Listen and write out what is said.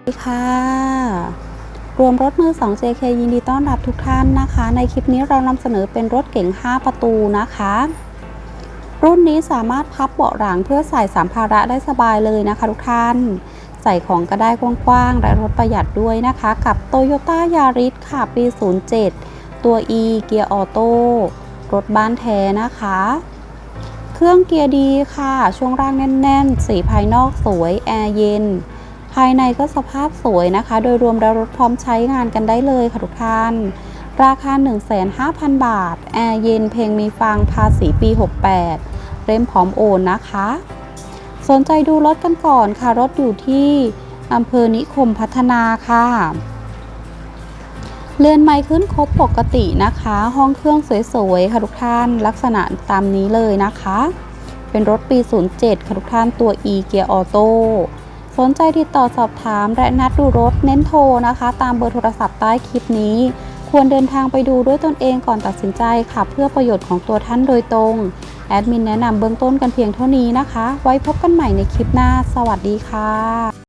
สวัสดีค่ะรวมรถมือ 2 JK ยินดีต้อนรับทุกท่านนะคะ ในคลิปนี้เรานำเสนอเป็นรถเก๋ง 5 ประตูนะคะ รุ่นนี้สามารถพับเบาะหลังเพื่อใส่สัมภาระได้สบายเลยนะคะทุกท่าน ใส่ของก็ได้กว้างๆ และรถประหยัดด้วยนะคะ กับ Toyota Yaris ค่ะปี 07 ตัว E เกียร์ออโต้รถบ้านแท้นะคะ เครื่องเกียร์ดีค่ะ ช่วงล่างแน่นๆ สีภายนอกสวย แอร์เย็น ภายในก็สภาพสวยนะคะ โดยรวมแล้วรถพร้อมใช้งานกันได้เลยค่ะทุกท่าน ราคา 15,000บาท แอร์เย็นเพลงมีฟังภาษีปี 68เล่มพร้อมโอนนะคะ สนใจดูรถกันก่อนค่ะ รถอยู่ที่อำเภอนิคมพัฒนาค่ะ เรือนไม้ขึ้นครบปกตินะคะ ห้องเครื่องสวยๆค่ะทุกท่าน ลักษณะตามนี้เลยนะคะ เป็นรถปี 07 ค่ะทุกท่านตัว e เกียร์ออโต้ สนใจติดต่อสอบถาม และนัดดูรถเน้นโทรนะคะ ตามเบอร์โทรศัพท์ใต้คลิปนี้ ควรเดินทางไปดูด้วยตนเองก่อนตัดสินใจค่ะ เพื่อประโยชน์ของตัวท่านโดยตรง แอดมินแนะนำเบื้องต้นกันเพียงเท่านี้นะคะ ไว้พบกันใหม่ในคลิปหน้า สวัสดีค่ะ